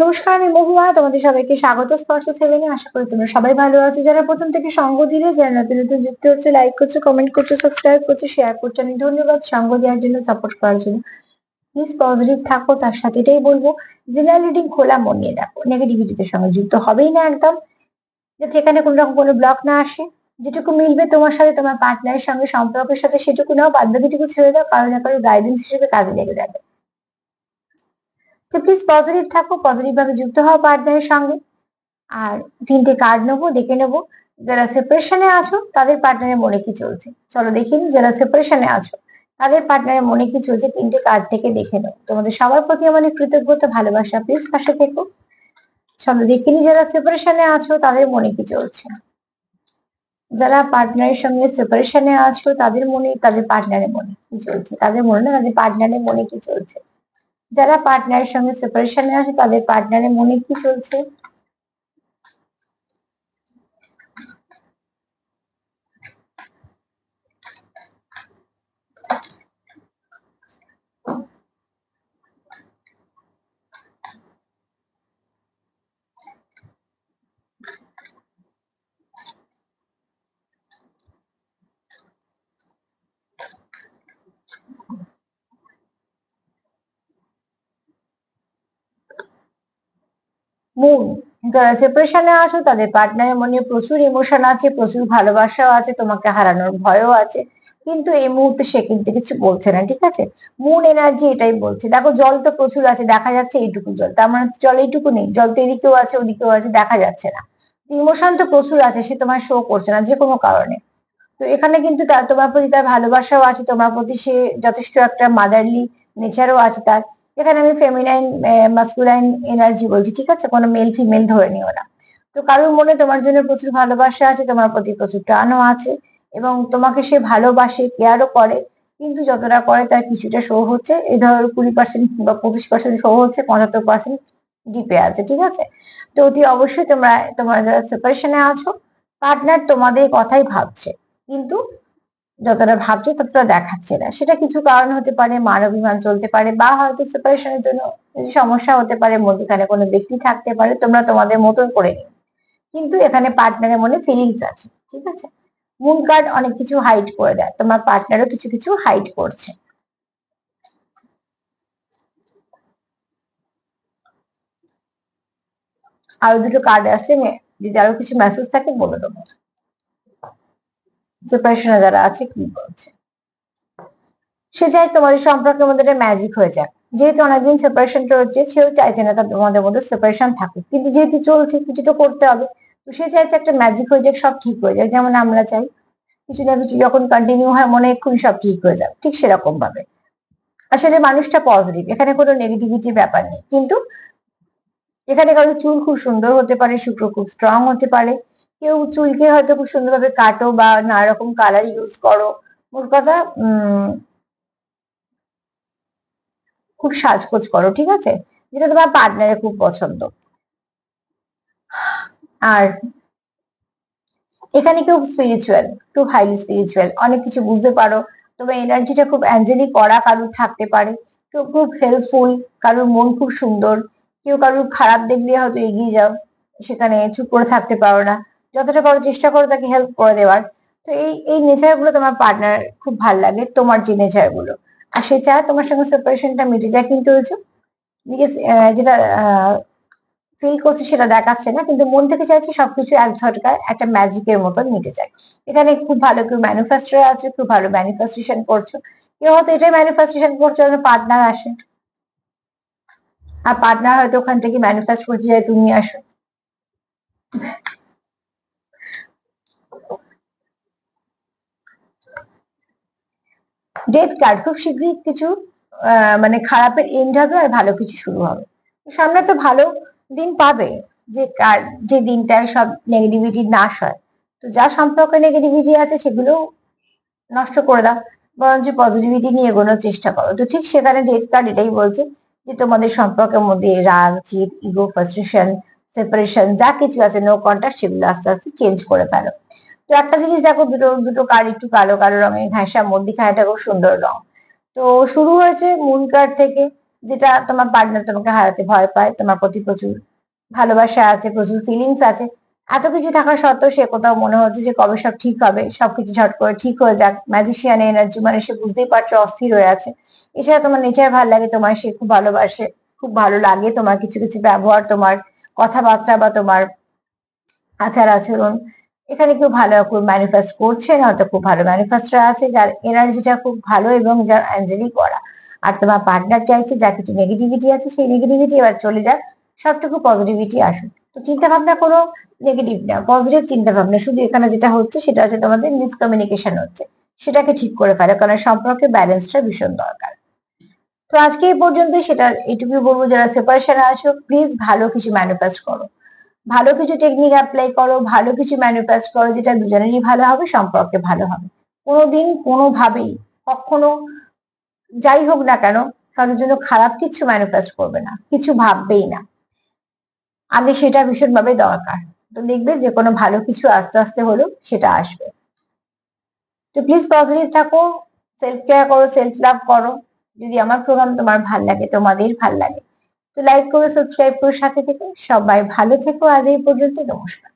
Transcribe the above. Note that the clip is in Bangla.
নমস্কার, আমি মহুয়া। তোমাদের সবাইকে স্বাগত। স্পর্শ সেভেনে আশা করি তোমরা সবাই ভালো আছো। যারা প্রথম থেকে সঙ্গ দিলে, যারা নতুন নতুন যুক্ত হচ্ছে লাইক করছ কমেন্ট করছ সাবস্ক্রাইব করছ শেয়ার করছ, আমি ধন্যবাদ সঙ্গ দেওয়ার জন্য সাপোর্ট করার জন্য। প্লিজ পজিটিভ থাকো, তার সাথে এটাই বলব জেনারেল রিডিং খোলা মন নিয়ে দেখো। নেগেটিভিটিতে সঙ্গে যুক্ত হবেই না একদম। যাতে এখানে কোনো রকম কোনো ব্লক না আসে। যেটুকু মিলবে তোমার সাথে, তোমার পার্টনারের সঙ্গে, সম্পর্কের সাথে, সেটুকু নাও। বাদ বাকিটুকু ছেড়ে দাও, কারও না কারও গাইডেন্স হিসেবে কাজে লেগে যাবে। তো প্লিজ পজিটিভ থাকো পজিটিভ ভাবে যুক্ত হও পার্টনারের সঙ্গে। আর তিনটে কার্ড নেব, দেখে নেব, যারা সেপারেশনে আছো, তাদের পার্টনারের মনে কি চলছে? চলো দেখে নিই যারা সেপারেশনে আছো, তাদের পার্টনারের মনে কি চলছে? তিনটে কার্ড থেকে দেখে নাও। তোমাদের সবার প্রতি আমার কৃতজ্ঞতা, ভালোবাসা প্লিজ পাশে থেকো। চলো দেখে নিই যারা সেপারেশনে আছো, তাদের মনে কি চলছে? যারা পার্টনারের সঙ্গে সেপারেশনে আছো, তাদের মনে, তাদের পার্টনারের মনে কি চলছে? তাদের মনে না, তাদের পার্টনারের মনে কি চলছে? যারা পার্টনারের সঙ্গে সেপারেশনে আছে তাদের পার্টনারের মনে কি চলছে? মুন। যারা সেপারেশনে আছো, তাদের পার্টনারের মনে প্রচুর ইমোশন আছে, প্রচুর ভালোবাসাও আছে, তোমাকে হারানোর ভয়ও আছে। কিন্তু এই মুহূর্তে সে কিন্তু কিছু বলছে না, ঠিক আছে? মুন এনার্জি এটাই বলছে। দেখো, জল তো প্রচুর আছে, দেখা যাচ্ছে এইটুকু জল। তার মানে জল এইটুকু নেই, জল তো এদিকেও আছে, ওদিকেও আছে, দেখা যাচ্ছে না। ইমোশন তো প্রচুর আছে, সে তোমার শো করছে না, যে কোনো কারণে। তো এখানে কিন্তু তার, তোমার প্রতি তার ভালোবাসাও আছে, তোমার প্রতি সে যথেষ্ট একটা মাদারলি নেচারও আছে তার। এখানে আমি ফেমিনাইন মাস্কুলাইন এনার্জি বলছি, ঠিক আছে? কোনো মেল ফিমেল ধরে নিও না। তো কারোর মনে তোমার জন্য প্রচুর ভালোবাসা আছে, তোমার প্রতি প্রচুর টানও আছে, এবং তোমাকে সে ভালোবাসে কেয়ারও করে, কিন্তু যতটা করে তার কিছুটা শো হচ্ছে। এই ধরো কুড়ি পার্সেন্ট বা পঁচিশ পার্সেন্ট শো হচ্ছে, পঁচাত্তর পার্সেন্ট ডিপে আছে, ঠিক আছে? তো অতি অবশ্যই তোমরা তোমরা যারা সেপারেশনে আছো পার্টনার তোমাদের কথাই ভাবছে। কিন্তু যতটা ভাবছে ততটা দেখাচ্ছে না। সেটা কিছু কারণ হতে পারে মান অভিমান চলতে পারে বা হয়তো সেপারেশনের জন্য সমস্যা হতে পারে, মধ্যখানে কোনো ব্যক্তি থাকতে পারে, তোমরা তোমাদের মতন করে নিও। কিন্তু এখানে পার্টনারের মনে ফিলিংস আছে, ঠিক আছে? মুন কার্ড অনেক কিছু হাইড করে দেয়, তোমার পার্টনারও কিছু কিছু হাইড করছে। আরও দুটো কার্ড আসছে যদি আরও কিছু মেসেজ থাকে বলে দেবো। সেপারেশনে যারা আছে, কি বলছে? সে চাই তোমাদের সম্পর্কের মধ্যে একটা ম্যাজিক হয়ে যাক। যেহেতু অনেকদিন সেপারেশন চলছে, সেও চাইছে না তোমাদের মধ্যে সেপারেশন থাকুক। কিন্তু যেহেতু চলছে, কিছু তো করতে হবে। তো সে চাইছে একটা ম্যাজিক হয়ে যাক, সব ঠিক হয়ে যাক। যেমন আমরা চাই, কিছু না কিছু যখন কন্টিনিউ হয়, মনে এক্ষুনি সব ঠিক হয়ে যাক ঠিক সেরকম ভাবে আসলে মানুষটা পজিটিভ এখানে কোনো নেগেটিভিটির ব্যাপার নেই। কিন্তু এখানে কারও চুল খুব সুন্দর হতে পারে, শুক্র খুব স্ট্রং হতে পারে। কেউ চুলকে হয়তো খুব সুন্দরভাবে কাটো বা নানা রকম কালার ইউজ করো। মোট কথা খুব সাজগোজ করো, ঠিক আছে? যেটা তোমার পার্টনারের খুব পছন্দ। আর এখানে খুব স্পিরিচুয়াল খুব হাইলি স্পিরিচুয়াল অনেক কিছু বুঝতে পারো। তোমার এনার্জিটা খুব অ্যাঞ্জেলিক করা কারুর থাকতে পারে। কেউ খুব হেল্পফুল কারুর মন খুব সুন্দর। কেউ কারুর খারাপ দেখলে হয়তো এগিয়ে যাও, সেখানে চুপ করে থাকতে পারো না। যতটা পারো চেষ্টা করো তাকে হেল্প করে দেওয়ার। তো এই এই নেচারগুলো তোমার পার্টনার খুব ভালো লাগে, তোমার যে নেচারগুলো। আর সে চায় তোমার সঙ্গে সেপারেশনটা মিটে যায়। কিন্তু যেটা ফিল করছে সেটা দেখাচ্ছে না, কিন্তু মন থেকে চাইছে সবকিছু এক ঝটকায় একটা ম্যাজিকের মতন মিটে যায়। এখানে খুব ভালো কেউ ম্যানিফেস্টার আছে, খুব ভালো ম্যানিফেস্টেশন করছ। কেউ হয়তো এটাই ম্যানিফেস্টেশন করছ পার্টনার আসে। আর পার্টনার হয়তো ওখান থেকে ম্যানিফেস্ট করতে যায় তুমি আসো। ডেথ কার্ড খুব শীঘ্রই কিছু মানে খারাপের এন্ড হবে আর ভালো কিছু শুরু হবে। সামনে তো ভালো দিন পাবে, যে কার, যে দিনটায় সব নেগেটিভিটি নাশ হয়। তো যা সম্পর্কে নেগেটিভিটি আছে সেগুলো নষ্ট করে দাও, বরঞ্চ পজিটিভিটি নিয়ে এগোনোর চেষ্টা করো। তো ঠিক সেখানে ডেথ কার্ড এটাই বলছে যে তোমাদের সম্পর্কের মধ্যে রাগ চিট ইগো ফ্রাস্ট্রেশন সেপারেশন যা কিছু আছে নো কন্ট্যাক্ট সেগুলো আস্তে আস্তে চেঞ্জ করে ফেলো। তো একটা জিনিস দেখো, দুটো দুটো কার একটু কালো কালো রঙের ঘাসা মধ্যিখানেটা খুব সুন্দর রং তো শুরু হয়েছে মুন কার্ড থেকে, যেটা তোমার পার্টনার তোমাকে হারাতে ভয় পায়, তোমার প্রতি প্রচুর ভালোবাসা আছে, প্রচুর ফিলিংস আছে। এত কিছু থাকা সত্ত্বেও সে কোথাও মনে হচ্ছে যে কবে সব ঠিক হবে, সবকিছু ঝট করে ঠিক হয়ে যাক। ম্যাজিশিয়ান এনার্জি মানে সে বুঝতেই পারছ অস্থির হয়ে আছে। এছাড়া তোমার নেচার ভালো লাগে তোমার সে খুব ভালোবাসে, খুব ভালো লাগে। তোমার কিছু কিছু ব্যবহার, তোমার কথাবার্তা বা তোমার আচার আচরণ এখানে কেউ ভালো খুব ম্যানিফেস্ট করছে হয়তো খুব ভালো ম্যানিফেস্টার আছে, যার এনার্জিটা খুব ভালো এবং যার অ্যাঞ্জেলি করা আর তোমার পার্টনার চাইছে যা কিছু নেগেটিভিটি আছে, সেই নেগেটিভিটি এবার চলে যাক, সবটুকু পজিটিভিটি আসুক। তো চিন্তা ভাবনা কোনো নেগেটিভ না পজিটিভ চিন্তা ভাবনা শুধু এখানে যেটা হচ্ছে সেটা হচ্ছে তোমাদের মিসকমিউনিকেশন হচ্ছে। সেটাকে ঠিক করে ফেলো, কারণ সম্পর্কে ব্যালেন্সটা ভীষণ দরকার। তো আজকে এই পর্যন্ত সেটা এইটুকুই বলব, যারা সেপারেশনে আছো প্লিজ ভালো কিছু ম্যানিফেস্ট করো। ভালো কিছু টেকনিক অ্যাপ্লাই করো, ভালো কিছু ম্যানিফেস্ট করো, যেটা দুজনেরই ভালো হবে, সম্পর্কে ভালো হবে। কোনোদিন কোনোভাবেই কখনো যাই হোক না কেন, কারোর জন্য খারাপ কিছু ম্যানিফেস্ট করবে না, কিছু ভাববেই না। আগে সেটা ভীষণভাবে দরকার। তো দেখবে যে কোনো ভালো কিছু আস্তে আস্তে হলেও সেটা আসবে। তো প্লিজ পজিটিভ থাকো সেলফ কেয়ার করো সেলফ লাভ করো। যদি আমার প্রোগ্রাম তোমার ভালো লাগে, তোমাদের ভালো লাগে। তো লাইক করো সাবস্ক্রাইব করো সাথে থেকে সবাই ভালো থেকো। আজ এই পর্যন্ত নমস্কার।